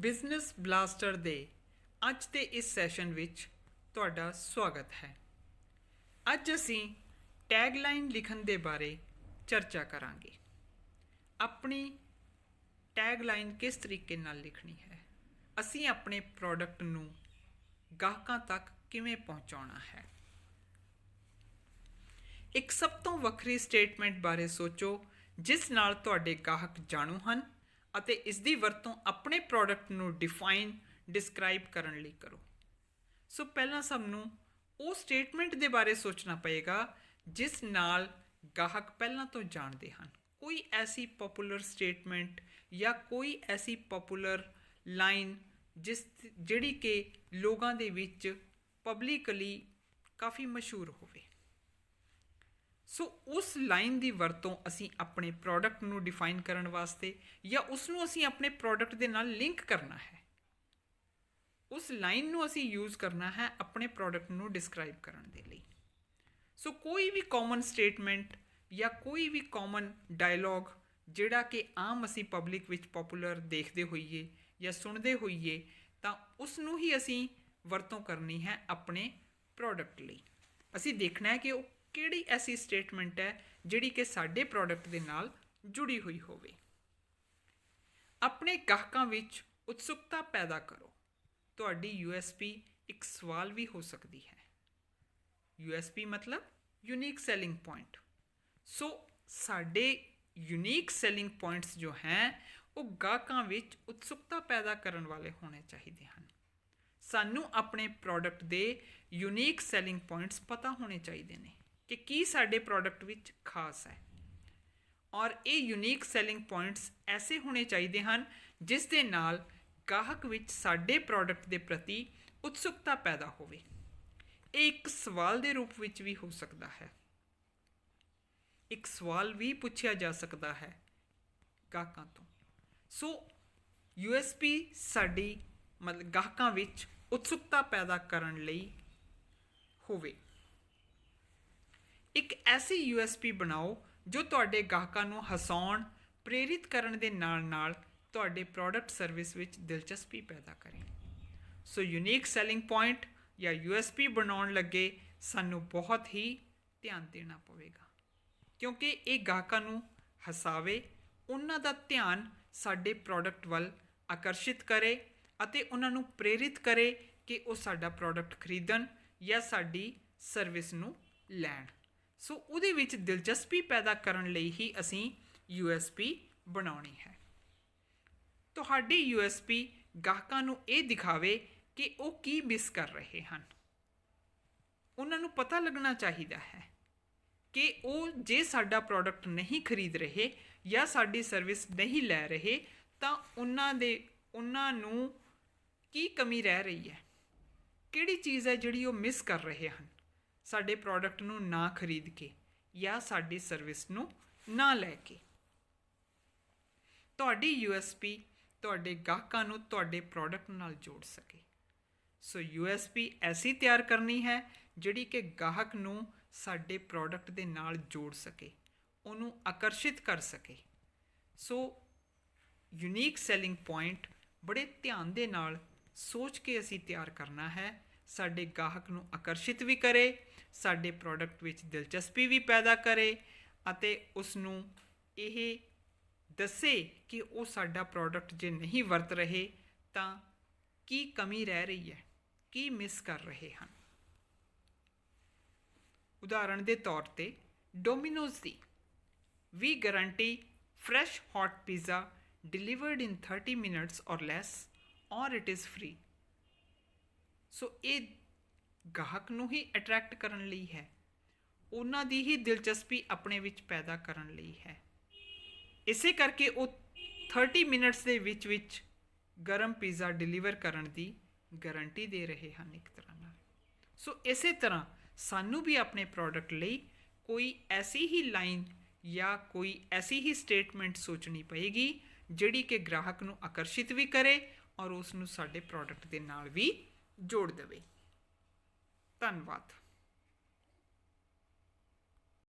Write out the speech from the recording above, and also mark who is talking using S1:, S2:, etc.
S1: Business blaster ਦੇ ਅੱਜ ਦੇ ਇਸ ਸੈਸ਼ਨ ਵਿੱਚ ਤੁਹਾਡਾ ਸਵਾਗਤ ਹੈ। ਅੱਜ ਅਸੀਂ ਟੈਗਲਾਈਨ ਲਿਖਣ ਦੇ ਬਾਰੇ ਚਰਚਾ ਕਰਾਂਗੇ। ਆਪਣੀ ਟੈਗਲਾਈਨ ਕਿਸ ਤਰੀਕੇ ਨਾਲ ਲਿਖਣੀ ਹੈ? ਅਸੀਂ ਆਪਣੇ ਪ੍ਰੋਡਕਟ ਨੂੰ ਗਾਹਕਾਂ ਤੱਕ ਕਿਵੇਂ ਪਹੁੰਚਾਉਣਾ ਹੈ? ਇੱਕ ਸਭ ਤੋਂ ਵੱਖਰੀ ਸਟੇਟਮੈਂਟ ਬਾਰੇ ਸੋਚੋ, ਜਿਸ ਨਾਲ ਤੁਹਾਡੇ ਗਾਹਕ ਜਾਣੂ ਹਨ ਅਤੇ ਇਸ ਦੀ ਵਰਤੋਂ ਆਪਣੇ ਪ੍ਰੋਡਕਟ ਨੂੰ ਡਿਫਾਈਨ ਡਿਸਕ੍ਰਾਈਬ ਕਰਨ ਲਈ ਕਰੋ। ਸੋ ਪਹਿਲਾਂ ਸਭ ਨੂੰ ਉਹ ਸਟੇਟਮੈਂਟ ਦੇ ਬਾਰੇ ਸੋਚਣਾ ਪਏਗਾ, ਜਿਸ ਨਾਲ ਗਾਹਕ ਪਹਿਲਾਂ ਤੋਂ ਜਾਣਦੇ ਹਨ। ਕੋਈ ਐਸੀ ਪਪੂਲਰ ਸਟੇਟਮੈਂਟ ਜਾਂ ਕੋਈ ਐਸੀ ਪਪੂਲਰ ਲਾਈਨ ਜਿਸ ਜਿਹੜੀ ਕਿ ਲੋਕਾਂ ਦੇ ਵਿੱਚ ਪਬਲਿਕਲੀ ਕਾਫੀ ਮਸ਼ਹੂਰ ਹੋਵੇ। ਸੋ ਉਸ ਲਾਈਨ ਦੀ ਵਰਤੋਂ ਅਸੀਂ ਆਪਣੇ ਪ੍ਰੋਡਕਟ ਨੂੰ ਡਿਫਾਈਨ ਕਰਨ ਵਾਸਤੇ ਜਾਂ ਉਸ ਨੂੰ ਅਸੀਂ ਆਪਣੇ ਪ੍ਰੋਡਕਟ ਦੇ ਨਾਲ ਲਿੰਕ ਕਰਨਾ ਹੈ। ਉਸ ਲਾਈਨ ਨੂੰ ਅਸੀਂ ਯੂਜ਼ ਕਰਨਾ ਹੈ ਆਪਣੇ ਪ੍ਰੋਡਕਟ ਨੂੰ ਡਿਸਕ੍ਰਾਈਬ ਕਰਨ ਦੇ ਲਈ। ਸੋ ਕੋਈ ਵੀ ਕਾਮਨ ਸਟੇਟਮੈਂਟ ਜਾਂ ਕੋਈ ਵੀ ਕਾਮਨ ਡਾਇਲੌਗ ਜਿਹੜਾ ਕਿ ਆਮ ਅਸੀਂ ਪਬਲਿਕ ਵਿੱਚ ਪਪੂਲਰ ਦੇਖਦੇ ਹੋਈਏ ਜਾਂ ਸੁਣਦੇ ਹੋਈਏ, ਤਾਂ ਉਸ ਨੂੰ ਹੀ ਅਸੀਂ ਵਰਤੋਂ ਕਰਨੀ ਹੈ ਆਪਣੇ ਪ੍ਰੋਡਕਟ ਲਈ। ਅਸੀਂ ਦੇਖਣਾ ਹੈ ਕਿ ਉਹ ਕਿਹੜੀ ਐਸੀ ਸਟੇਟਮੈਂਟ ਹੈ ਜਿਹੜੀ ਕਿ ਸਾਡੇ ਪ੍ਰੋਡਕਟ ਦੇ ਨਾਲ ਜੁੜੀ ਹੋਈ ਹੋਵੇ? ਆਪਣੇ ਗਾਹਕਾਂ ਵਿੱਚ ਉਤਸੁਕਤਾ ਪੈਦਾ ਕਰੋ। ਤੁਹਾਡੀ ਯੂਐਸਪੀ ਇੱਕ ਸਵਾਲ ਵੀ ਹੋ ਸਕਦੀ ਹੈ। ਯੂਐਸਪੀ ਮਤਲਬ ਯੂਨੀਕ ਸੈਲਿੰਗ ਪੁਆਇੰਟ ਸੋ ਸਾਡੇ ਯੂਨੀਕ ਸੈਲਿੰਗ ਪੁਆਇੰਟਸ ਜੋ ਹੈ, ਉਹ ਗਾਹਕਾਂ ਵਿੱਚ ਉਤਸੁਕਤਾ ਪੈਦਾ ਕਰਨ ਵਾਲੇ ਹੋਣੇ ਚਾਹੀਦੇ ਹਨ। ਸਾਨੂੰ ਆਪਣੇ ਪ੍ਰੋਡਕਟ ਦੇ ਯੂਨੀਕ ਸੈਲਿੰਗ ਪੁਆਇੰਟਸ ਪਤਾ ਹੋਣੇ ਚਾਹੀਦੇ ਨੇ। ਕਿ ਕੀ ਸਾਡੇ ਪ੍ਰੋਡਕਟ ਵਿੱਚ ਖਾਸ ਹੈ। ਔਰ ਇਹ ਯੂਨੀਕ ਸੈਲਿੰਗ ਪੁਆਇੰਟਸ ਐਸੇ ਹੋਣੇ ਚਾਹੀਦੇ ਹਨ, ਜਿਸ ਦੇ ਨਾਲ ਗਾਹਕ ਵਿੱਚ ਸਾਡੇ ਪ੍ਰੋਡਕਟ ਦੇ ਪ੍ਰਤੀ ਉਤਸੁਕਤਾ ਪੈਦਾ ਹੋਵੇ। ਇਹ ਇੱਕ ਸਵਾਲ ਦੇ ਰੂਪ ਵਿੱਚ ਵੀ ਹੋ ਸਕਦਾ ਹੈ। ਇੱਕ ਸਵਾਲ ਵੀ ਪੁੱਛਿਆ ਜਾ ਸਕਦਾ ਹੈ ਗਾਹਕਾਂ ਤੋਂ। ਸੋ ਯੂਐਸਪੀ ਸਾਡੀ ਮਤਲਬ ਗਾਹਕਾਂ ਵਿੱਚ ਉਤਸੁਕਤਾ ਪੈਦਾ ਕਰਨ ਲਈ ਹੋਵੇ। ਇੱਕ ਐਸੀ ਯੂਐਸਪੀ ਬਣਾਓ ਜੋ ਤੁਹਾਡੇ ਗਾਹਕਾਂ ਨੂੰ ਹਸਾਉਣ, ਪ੍ਰੇਰਿਤ ਕਰਨ ਦੇ ਨਾਲ-ਨਾਲ ਤੁਹਾਡੇ ਪ੍ਰੋਡਕਟ ਸਰਵਿਸ ਵਿੱਚ ਦਿਲਚਸਪੀ ਪੈਦਾ ਕਰੇ। ਸੋ ਯੂਨੀਕ ਸੈਲਿੰਗ ਪੁਆਇੰਟ ਜਾਂ ਯੂਐਸਪੀ ਬਣਾਉਣ ਲੱਗੇ ਸਾਨੂੰ ਬਹੁਤ ਹੀ ਧਿਆਨ ਦੇਣਾ ਪਵੇਗਾ। ਕਿਉਂਕਿ ਇਹ ਗਾਹਕਾਂ ਨੂੰ ਹਸਾਵੇ, ਉਹਨਾਂ ਦਾ ਧਿਆਨ ਸਾਡੇ ਪ੍ਰੋਡਕਟ ਵੱਲ ਆਕਰਸ਼ਿਤ ਕਰੇ ਅਤੇ ਉਹਨਾਂ ਨੂੰ ਪ੍ਰੇਰਿਤ ਕਰੇ ਕਿ ਉਹ ਸਾਡਾ ਪ੍ਰੋਡਕਟ ਖਰੀਦਣ ਜਾਂ ਸਾਡੀ ਸਰਵਿਸ ਨੂੰ ਲੈਣ। ਸੋ ਉਹਦੇ ਵਿੱਚ ਦਿਲਚਸਪੀ ਪੈਦਾ ਕਰਨ ਲਈ ਹੀ ਅਸੀਂ ਯੂਐਸਪੀ ਬਣਾਉਣੀ ਹੈ। ਤੁਹਾਡੀ ਯੂਐਸਪੀ ਗਾਹਕਾਂ ਨੂੰ ਇਹ ਦਿਖਾਵੇ ਕਿ ਉਹ ਕੀ ਮਿਸ ਕਰ ਰਹੇ ਹਨ। ਉਹਨਾਂ ਨੂੰ ਪਤਾ ਲੱਗਣਾ ਚਾਹੀਦਾ ਹੈ ਕਿ ਉਹ ਜੇ ਸਾਡਾ ਪ੍ਰੋਡਕਟ ਨਹੀਂ ਖਰੀਦ ਰਹੇ ਜਾਂ ਸਾਡੀ ਸਰਵਿਸ ਨਹੀਂ ਲੈ ਰਹੇ, ਤਾਂ ਉਹਨਾਂ ਦੇ, ਉਹਨਾਂ ਨੂੰ ਕੀ ਕਮੀ ਰਹਿ ਰਹੀ ਹੈ? ਕਿਹੜੀ ਚੀਜ਼ ਹੈ ਜਿਹੜੀ ਉਹ ਮਿਸ ਕਰ ਰਹੇ ਹਨ? ਸਾਡੇ ਪ੍ਰੋਡਕਟ ਨੂੰ ਨਾ ਖਰੀਦ ਕੇ ਜਾਂ ਸਾਡੀ ਸਰਵਿਸ ਨੂੰ ਨਾ ਲੈ ਕੇ। ਤੁਹਾਡੀ ਯੂਐਸਪੀ ਤੁਹਾਡੇ ਗਾਹਕਾਂ ਨੂੰ ਤੁਹਾਡੇ ਪ੍ਰੋਡਕਟ ਨਾਲ ਜੋੜ ਸਕੇ। ਸੋ ਯੂਐਸਪੀ ਐਸੀ ਤਿਆਰ ਕਰਨੀ ਹੈ ਜਿਹੜੀ ਕਿ ਗਾਹਕ ਨੂੰ ਸਾਡੇ ਪ੍ਰੋਡਕਟ ਦੇ ਨਾਲ ਜੋੜ ਸਕੇ, ਉਹਨੂੰ ਆਕਰਸ਼ਿਤ ਕਰ ਸਕੇ। ਸੋ ਯੂਨੀਕ ਸੈਲਿੰਗ ਪੁਆਇੰਟ ਬੜੇ ਧਿਆਨ ਦੇ ਨਾਲ ਸੋਚ ਕੇ ਅਸੀਂ ਤਿਆਰ ਕਰਨਾ ਹੈ ਸਾਡੇ ਗਾਹਕ ਨੂੰ ਆਕਰਸ਼ਿਤ ਵੀ ਕਰੇ, ਸਾਡੇ ਪ੍ਰੋਡਕਟ ਵਿੱਚ ਦਿਲਚਸਪੀ ਵੀ ਪੈਦਾ ਕਰੇ ਅਤੇ ਉਸ ਨੂੰ ਇਹ ਦੱਸੇ ਕਿ ਉਹ ਸਾਡਾ ਪ੍ਰੋਡਕਟ ਜੇ ਨਹੀਂ ਵਰਤ ਰਹੇ ਤਾਂ ਕੀ ਕਮੀ ਰਹਿ ਰਹੀ ਹੈ, ਕੀ ਮਿਸ ਕਰ ਰਹੇ ਹਨ। ਉਦਾਹਰਣ ਦੇ ਤੌਰ ਤੇ ਡੋਮਿਨੋਜ਼ ਦੀ ਵੀ guarantee fresh hot pizza delivered in 30 minutes or less or it is free so ਇਹ ਗਾਹਕ ਨੂੰ ਹੀ ਅਟਰੈਕਟ ਕਰਨ ਲਈ ਹੈ। ਉਹਨਾਂ ਦੀ ਹੀ ਦਿਲਚਸਪੀ ਆਪਣੇ ਵਿੱਚ ਪੈਦਾ ਕਰਨ ਲਈ ਹੈ। ਇਸੇ ਕਰਕੇ ਉਹ 30 ਮਿੰਟਸ ਦੇ ਵਿੱਚ ਵਿੱਚ ਗਰਮ ਪੀਜ਼ਾ ਡਿਲੀਵਰ ਕਰਨ ਦੀ ਗਾਰੰਟੀ ਦੇ ਰਹੇ ਹਨ ਇੱਕ ਤਰ੍ਹਾਂ ਨਾਲ। ਸੋ ਇਸੇ ਤਰ੍ਹਾਂ ਸਾਨੂੰ ਵੀ ਆਪਣੇ ਪ੍ਰੋਡਕਟ ਲਈ ਕੋਈ ਐਸੀ ਹੀ ਲਾਈਨ ਜਾਂ ਕੋਈ ਐਸੀ ਹੀ ਸਟੇਟਮੈਂਟ ਸੋਚਣੀ ਪਏਗੀ ਜਿਹੜੀ ਕਿ ਗ੍ਰਾਹਕ ਨੂੰ ਆਕਰਸ਼ਿਤ ਵੀ ਕਰੇ ਔਰ ਉਸ ਨੂੰ ਸਾਡੇ ਪ੍ਰੋਡਕਟ ਦੇ ਨਾਲ ਵੀ ਜੋੜ ਦੇਵੇ। ਧੰਨਵਾਦ।